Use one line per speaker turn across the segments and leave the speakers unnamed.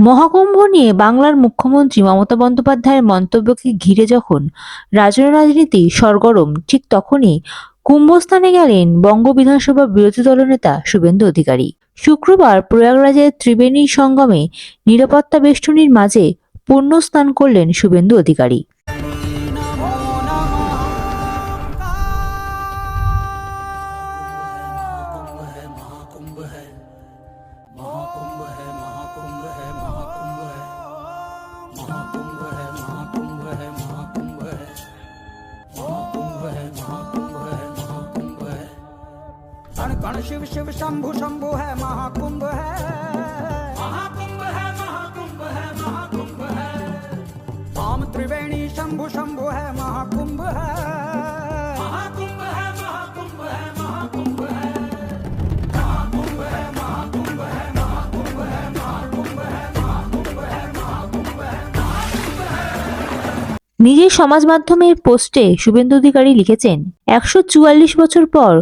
মহাকুম্ভ
নিয়ে বাংলার মুখ্যমন্ত্রী মমতা বন্দ্যোপাধ্যায়ের মন্তব্যকে ঘিরে যখন রাজনীতি সরগরম, ঠিক তখনই কুম্ভস্থানে গেলেন বঙ্গ বিধানসভা বিরোধী দলনেতা শুভেন্দু অধিকারী। শুক্রবার প্রয়াগরাজের ত্রিবেণী সঙ্গমে নিরাপত্তা বেষ্টনীর মাঝে পুণ্য স্নান করলেন শুভেন্দু অধিকারী।
शिव शिव शंभु शंभु है महाकुंभ है महाकुंभ है महाकुंभ है महाकुंभ है राम त्रिवेणी शंभु शंभु है महाकुंभ है महाकुंभ है महाकुंभ है महाकुंभ है
নিজের সমাজ মাধ্যমের পোস্টে শুভেন্দু অধিকারী লিখেছেন একশো চুয়াল্লিশ বছর পর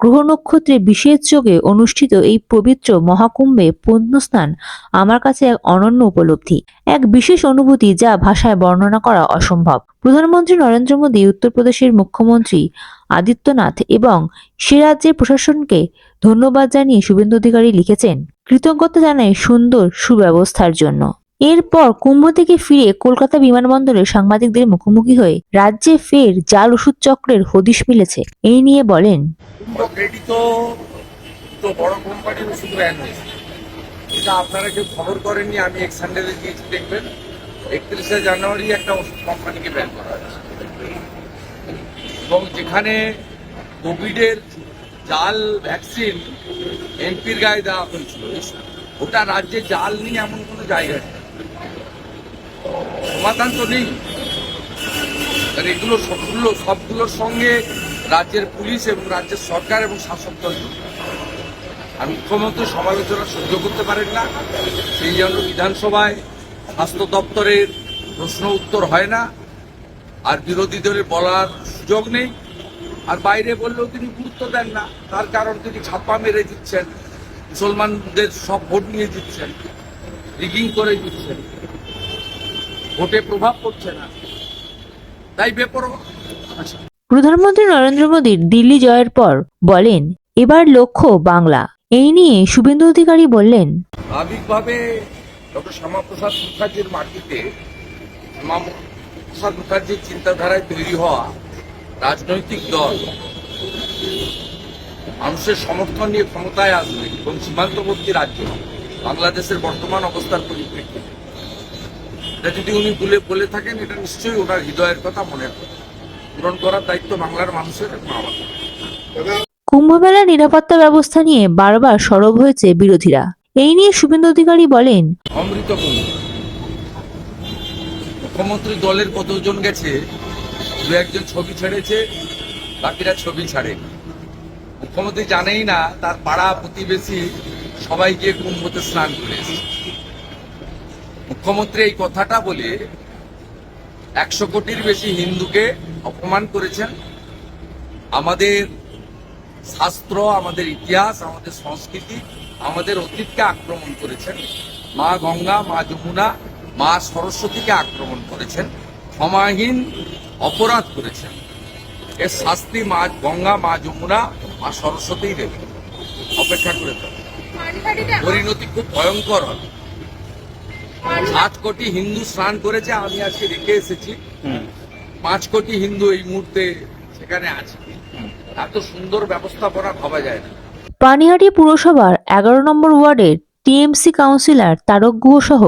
গ্রহ নক্ষত্রে বিশেষ যোগে অনুষ্ঠিত এই পবিত্র মহাকুম্ভে পুণ্যস্নান আমার কাছে এক অনন্য উপলব্ধি, এক বিশেষ অনুভূতি যা ভাষায় বর্ণনা করা অসম্ভব। প্রধানমন্ত্রী নরেন্দ্র মোদী, উত্তরপ্রদেশের মুখ্যমন্ত্রী আদিত্যনাথ এবং সে রাজ্যের প্রশাসনকে ধন্যবাদ জানিয়ে শুভেন্দু অধিকারী লিখেছেন, কৃতজ্ঞতা জানায় সুন্দর সুব্যবস্থার জন্য। এরপর কুম্ভ থেকে ফিরে কলকাতা বিমানবন্দরে সাংবাদিকদের মুখোমুখি হয়ে রাজ্যে ফের জাল ওষুধ চক্রের হদিশ মিলেছে। এই নিয়ে বলেন
অলরেডি তো তো বড় কোম্পানির ব্যান হয়েছে এটা আপনারা কেউ খবর করেননি, আমি এক স্যান্ডেলে দিয়েছি, দেখবেন। একত্রিশে জানুয়ারি একটা ওষুধ কোম্পানিকে ব্যান করা হয়েছে। এবং যেখানে কোভিডের জাল ভ্যাকসিন এমপির গায়ে দেওয়া হয়েছিল ওটা রাজ্যে জাল নিয়ে এমন কোনো জায়গা নেই। সমাধান তো নেই। কারণ এগুলো সবগুলো, সবগুলোর সঙ্গে রাজ্যের পুলিশ এবং রাজ্যের সরকার এবং শাসক দল। আর মুখ্যমন্ত্রী সমালোচনা সহ্য করতে পারেন না। সেই জন্য বিধানসভায় স্বাস্থ্য দপ্তরের প্রশ্ন উত্তর হয় না। আর বিরোধী দলের বলার সুযোগ নেই। আর বাইরে বললেও তিনি গুরুত্ব দেন না। তার কারণ তিনি ছাপ্পা মেরে দিচ্ছেন। মুসলমানদের সব ভোট নিয়ে দিচ্ছেন। রিগিং করে দিচ্ছেন। ভোটে প্রভাব পড়ছে না। তাই বেপরোয়া আচ্ছা।
প্রধানমন্ত্রী নরেন্দ্র মোদীর দিল্লি জয়ের পর বলেন, এবার লক্ষ্য বাংলা। এই নিয়ে শুভেন্দু অধিকারী বললেন,
স্বাভাবিকভাবে ডক্টর মুখার্জির মাটিতে মুখার্জির চিন্তাধারায় তৈরি হওয়া রাজনৈতিক দল মানুষের সমর্থন নিয়ে ক্ষমতায় আসবে এবং সীমান্তবর্তী রাজ্য বাংলাদেশের বর্তমান অবস্থার পরিপ্রেক্ষিতে। যদি উনি বলে বলে থাকেন, এটা নিশ্চয়ই ওনার হৃদয়ের কথা মনে কথা পূরণ করার দায়িত্ব বাংলার মানুষের এবং আমাদের
কুম্ভমেলা নিরাপত্তা ব্যবস্থা নিয়ে বারবার সরব হয়েছে বিরোধীরা। এই নিয়ে শুভেন্দু অধিকারী বলেন
অমৃত কুম্ভ মুখ্যমন্ত্রী দলের কতজন গেছে? দু একজন ছবি ছেড়েছে বাকিরা ছবি ছাড়ে। মুখ্যমন্ত্রী জানেই না তার পাড়া প্রতিবেশী সবাই গিয়ে কুম্ভতে স্নান করে মুখ্যমন্ত্রী এই কথাটা বলে একশো কোটির বেশি হিন্দুকে অপমান করেছেন। আমাদের শাস্ত্র আমাদের ইতিহাস আমাদের সংস্কৃতি আমাদের অতীতকে আক্রমণ করেছেন। মা গঙ্গা মা যমুনা মা সরস্বতীকে আক্রমণ করেছেন। ক্ষমাহীন অপরাধ করেছেন। এর শাস্তি মা গঙ্গা মা যমুনা মা সরস্বতী দেবে অপেক্ষা করে পরিণতি খুব ভয়ঙ্কর হবে। সাত কোটি হিন্দু স্নান করেছে আমি আজকে রেখে এসেছি। পাঁচ কোটি হিন্দু এই মুহূর্তে সেখানে আছে। এত সুন্দর ব্যবস্থাপনা ভাবা যায় না।
পানিহাটি পুরসভার এগারো নম্বর ওয়ার্ডের টিএমসি কাউন্সিলর তারক গুহ সহ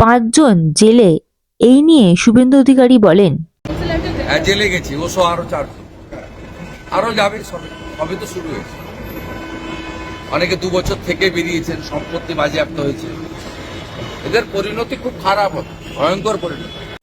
পাঁচজন জেলে এই নিয়ে শুভেন্দু অধিকারী বলেন।
হ্যাঁ জেলে গেছি ও সহ আরও চার আরও যাবে সবে তো শুরু হয়েছে। অনেকে দু বছর থেকে বেরিয়েছেন সম্পত্তি বাজেয়াপ্ত হয়েছে। এদের পরিণতি খুব খারাপ ভয়ঙ্কর পরিণতি।